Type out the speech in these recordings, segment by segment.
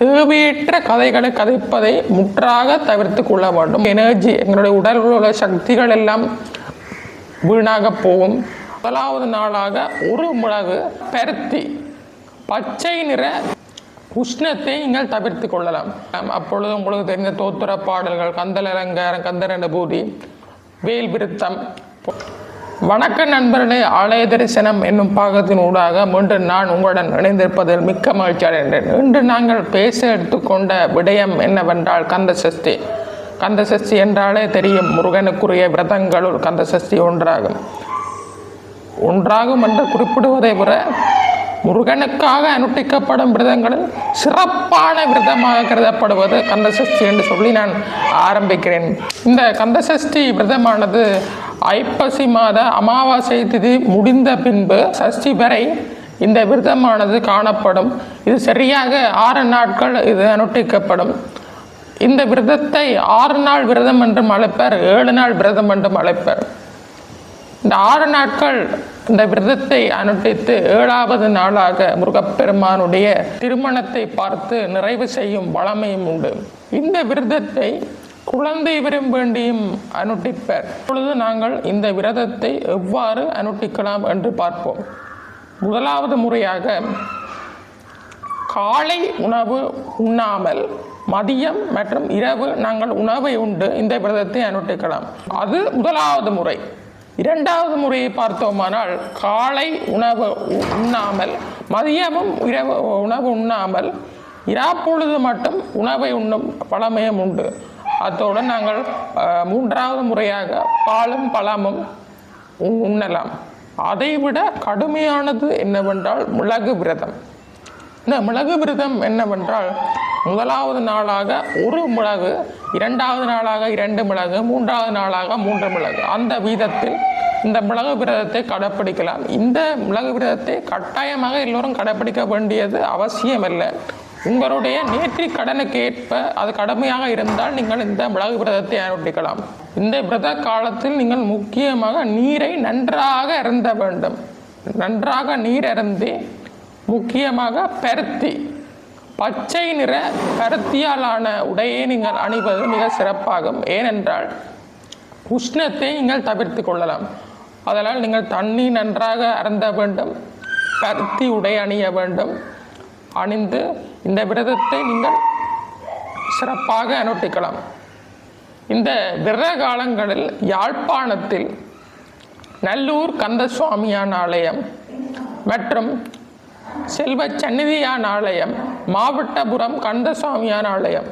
தேவையற்ற கதைகளை கதைப்பதை முற்றாக தவிர்த்து கொள்ள வேண்டும். எனர்ஜி எங்களுடைய உடலில் உள்ள சக்திகள் எல்லாம் வீணாக போகும். முதலாவது நாளாக ஒரு மிளகு பருத்தி பச்சை நிற உஷ்ணத்தை நீங்கள் தவிர்த்து கொள்ளலாம். அப்பொழுது உங்களுக்கு தெரிந்த தோத்திர பாடல்கள் கந்தல் அலங்காரம் கந்தரண்ட பூதி வேல் விருத்தம் வணக்க நண்பர்களே ஆலய தரிசனம் என்னும் பாகத்தின் ஊடாக மீண்டும் நான் உங்களுடன் இணைந்திருப்பதில் மிக்க மகிழ்ச்சி அடைகின்றேன். இன்று நாங்கள் பேச எடுத்துக்கொண்ட விடயம் என்னவென்றால் கந்த சஷ்டி கந்த சஷ்டி என்றாலே தெரியும் முருகனுக்குரிய விரதங்களுள் கந்த சஷ்டி ஒன்றாகும். ஒன்றாகும் என்று குறிப்பிடுவதை விட முருகனுக்காக அனுட்டிக்கப்படும் விரதங்களில் சிறப்பான விரதமாக கருதப்படுவது கந்தசஷ்டி என்று சொல்லி நான் ஆரம்பிக்கிறேன். இந்த கந்தசஷ்டி விரதமானது ஐப்பசி மாத அமாவாசை திதி முடிந்த பின்பு சஷ்டி வரை இந்த விரதமானது காணப்படும். இது சரியாக ஆறு நாட்கள் இது அனுட்டிக்கப்படும். இந்த விரதத்தை ஆறு நாள் விரதம் என்றும் அழைப்பர் ஏழு நாள் விரதம் என்றும் அழைப்பர். இந்த ஆறு நாட்கள் இந்த விரதத்தை அனுஷ்டித்து ஏழாவது நாளாக முருகப்பெருமானுடைய திருமணத்தை பார்த்து நிறைவு செய்யும் வளமையும் உண்டு. இந்த விரதத்தை குழந்தை வரும் வேண்டியும் அனுட்டிப்பர் இப்பொழுது நாங்கள் இந்த விரதத்தை எவ்வாறு அனுட்டிக்கலாம் என்று பார்ப்போம். முதலாவது முறையாக காலை உணவு உண்ணாமல் மதியம் மற்றும் இரவு நாங்கள் உணவை உண்டு. இந்த விரதத்தை அனுட்டிக்கலாம் அது முதலாவது முறை. இரண்டாவது முறையை பார்த்தோமானால் காலை உணவு உண்ணாமல் மதியமும் இரவு உணவு உண்ணாமல் இராப்பொழுது மட்டும் உணவை உண்ணும் பழமையும் உண்டு. அத்தோடு நாங்கள் மூன்றாவது முறையாக பாலும் பழமும் உண்ணலாம். அதைவிட கடுமையானது என்னவென்றால் மிளகு விரதம். இந்த மிளகு விரதம் என்னவென்றால் முதலாவது நாளாக ஒரு மிளகு இரண்டாவது நாளாக இரண்டு மிளகு மூன்றாவது நாளாக மூன்று மிளகு. அந்த வீதத்தில் இந்த மிளகு விரதத்தை கடைப்பிடிக்கலாம். இந்த மிளகு விரதத்தை கட்டாயமாக எல்லோரும் கடைப்பிடிக்க வேண்டியது அவசியமல்ல. உங்களுடைய நேற்றி கடனுக்கு ஏற்ப அது கடுமையாக இருந்தால் நீங்கள் இந்த மிளகு விரதத்தை அனுஷ்டிக்கலாம் இந்த விரத காலத்தில் நீங்கள் முக்கியமாக நீரை நன்றாக அருந்த வேண்டும். நன்றாக நீர் அருந்தி முக்கியமாக பருத்தி பச்சை நிற பருத்தியாலான உடையை நீங்கள் அணிவது மிக சிறப்பாகும். ஏனென்றால் உஷ்ணத்தை நீங்கள் தவிர்த்து கொள்ளலாம். அதனால் நீங்கள் தண்ணி நன்றாக அறந்த வேண்டும். பருத்தி உடை அணிய வேண்டும். அணிந்து இந்த விரதத்தை நீங்கள் சிறப்பாக அனுட்டிக்கலாம். இந்த விரத காலங்களில் யாழ்ப்பாணத்தில் நல்லூர் கந்தசுவாமியான் ஆலயம் மற்றும் செல்வ சந்நிதியான் ஆலயம் மாவட்டபுரம் கந்தசாமியான ஆலயம்.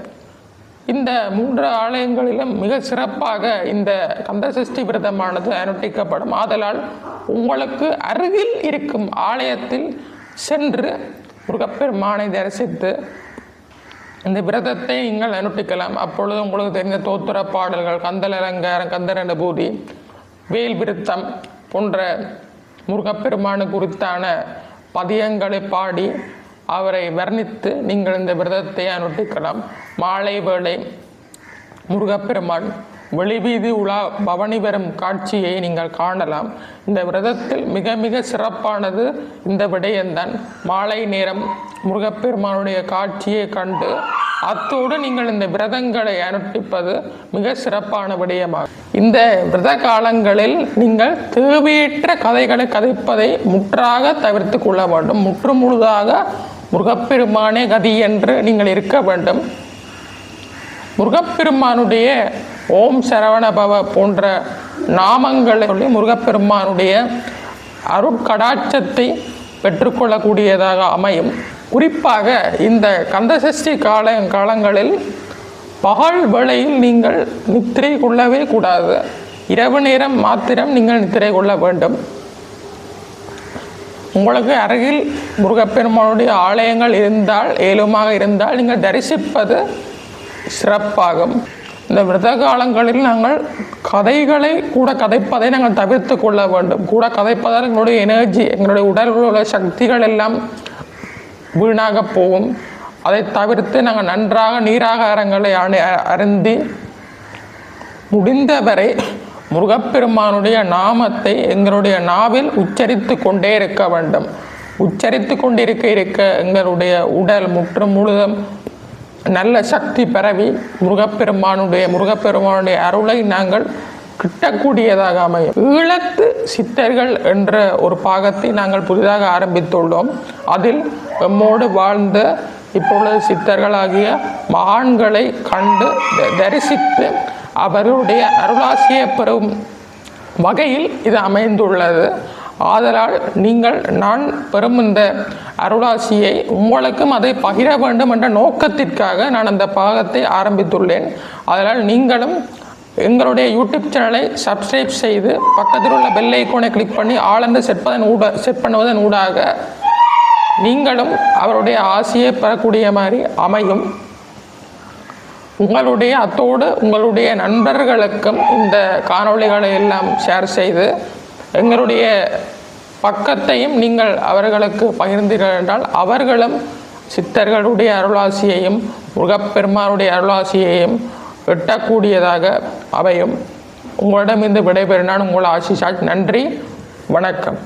இந்த மூன்று ஆலயங்களிலும் மிக சிறப்பாக இந்த கந்தசஷ்டி விரதமானது அனுஷ்டிக்கப்படும் ஆதலால் உங்களுக்கு அருகில் இருக்கும் ஆலயத்தில் சென்று முருகப்பெருமானை தரிசித்து இந்த விரதத்தை நீங்கள் அனுஷ்டிக்கலாம் அப்பொழுது உங்களுக்கு தெரிந்த தோத்துர பாடல்கள் கந்தல் அலங்காரம் கந்தரண்ட பூதி வேல் விருத்தம் போன்ற முருகப்பெருமானு குறித்தான பதியங்களை பாடி அவரை வர்ணித்து நீங்கள் இந்த விரதத்தை அனுஷ்டிக்கலாம் மாலை வேளை முருகப்பெருமான் வெளிவீதி உலா பவனி வரும் காட்சியை நீங்கள் காணலாம். இந்த விரதத்தில் மிக மிக சிறப்பானது இந்த விடயம்தான். மாலை நேரம் முருகப்பெருமானுடைய காட்சியை கண்டு அத்தோடு நீங்கள் இந்த விரதங்களை அனுஷ்டிப்பது மிக சிறப்பான விடயமாகும். இந்த விரத காலங்களில் நீங்கள் தேவையற்ற கதைகளை கதைப்பதை முற்றாக தவிர்த்து கொள்ள வேண்டும். முற்று முழுதாக முருகப்பெருமானே கதி என்று நீங்கள் இருக்க வேண்டும். முருகப்பெருமானுடைய ஓம் சரவணபவ போன்ற நாமங்களை சொல்லி முருகப்பெருமானுடைய அருட்கடாட்சத்தை பெற்றுக்கொள்ளக்கூடியதாக அமையும். குறிப்பாக இந்த கந்தசஷ்டி கால காலங்களில் பகல் வேளையில் நீங்கள் நித்திரை கொள்ளவே கூடாது. இரவு நேரம் மாத்திரம் நீங்கள் நித்திரை கொள்ள வேண்டும். உங்களுக்கு அருகில் முருகப்பெருமானுடைய ஆலயங்கள் இருந்தால் ஏலுமாக இருந்தால் நீங்கள் தரிசிப்பது சிறப்பாகும். இந்த விரத காலங்களில் நாங்கள் கதைகளை கூட கதைப்பதை நாங்கள் தவிர்த்து கொள்ள வேண்டும். கூட கதைப்பதால் எங்களுடைய எனர்ஜி எங்களுடைய உடலில் உள்ள சக்திகள் எல்லாம் வீணாக போகும். அதை தவிர்த்து நாங்கள் நன்றாக நீராகாரங்களை அணி அருந்தி முடிந்தவரை முருகப்பெருமானுடைய நாமத்தை எங்களுடைய நாவில் உச்சரித்து கொண்டே இருக்க வேண்டும். உச்சரித்து கொண்டிருக்க இருக்க எங்களுடைய உடல் முற்று முழுதும் நல்ல சக்தி பரவி முருகப்பெருமானுடைய முருகப்பெருமானுடைய அருளை நாங்கள் கிட்டக்கூடியதாக அமையும். ஈழத்து சித்தர்கள் என்ற ஒரு பாகத்தை நாங்கள் புதிதாக ஆரம்பித்துள்ளோம். அதில் எம்மோடு வாழ்ந்த இப்பொழுது சித்தர்களாகிய மகான்களை கண்டு த- தரிசித்து அவருடைய அருளாசியை பெறும் வகையில் இது அமைந்துள்ளது. ஆதலால் நீங்கள் நான் பெறும் இந்த அருளாசியை உங்களுக்கும் அதை பகிர வேண்டும் என்ற நோக்கத்திற்காக நான் அந்த பாகத்தை ஆரம்பித்துள்ளேன். அதனால் நீங்களும் எங்களுடைய யூடியூப் சேனலை சப்ஸ்கிரைப் செய்து பக்கத்தில் உள்ள பெல் ஐக்கோனை கிளிக் பண்ணி ஆழ்ந்து செட்பதன் ஊட செட் பண்ணுவதன் ஊடாக நீங்களும் அவருடைய ஆசையை பெறக்கூடிய மாதிரி அமையும். உங்களுடைய அத்தோடு உங்களுடைய நண்பர்களுக்கும் இந்த காணொளிகளை எல்லாம் ஷேர் செய்து எங்களுடைய பக்கத்தையும் நீங்கள் அவர்களுக்கு பகிர்ந்தீர்கள் என்றால் அவர்களும் சித்தர்களுடைய அருளாசியையும் முருகப்பெருமானுடைய அருளாசியையும் எட்டக்கூடியதாக அமையும் உங்களிடம் இந்த விடைபெறினான் உங்கள் ஆசிஷாஜ் நன்றி. வணக்கம்.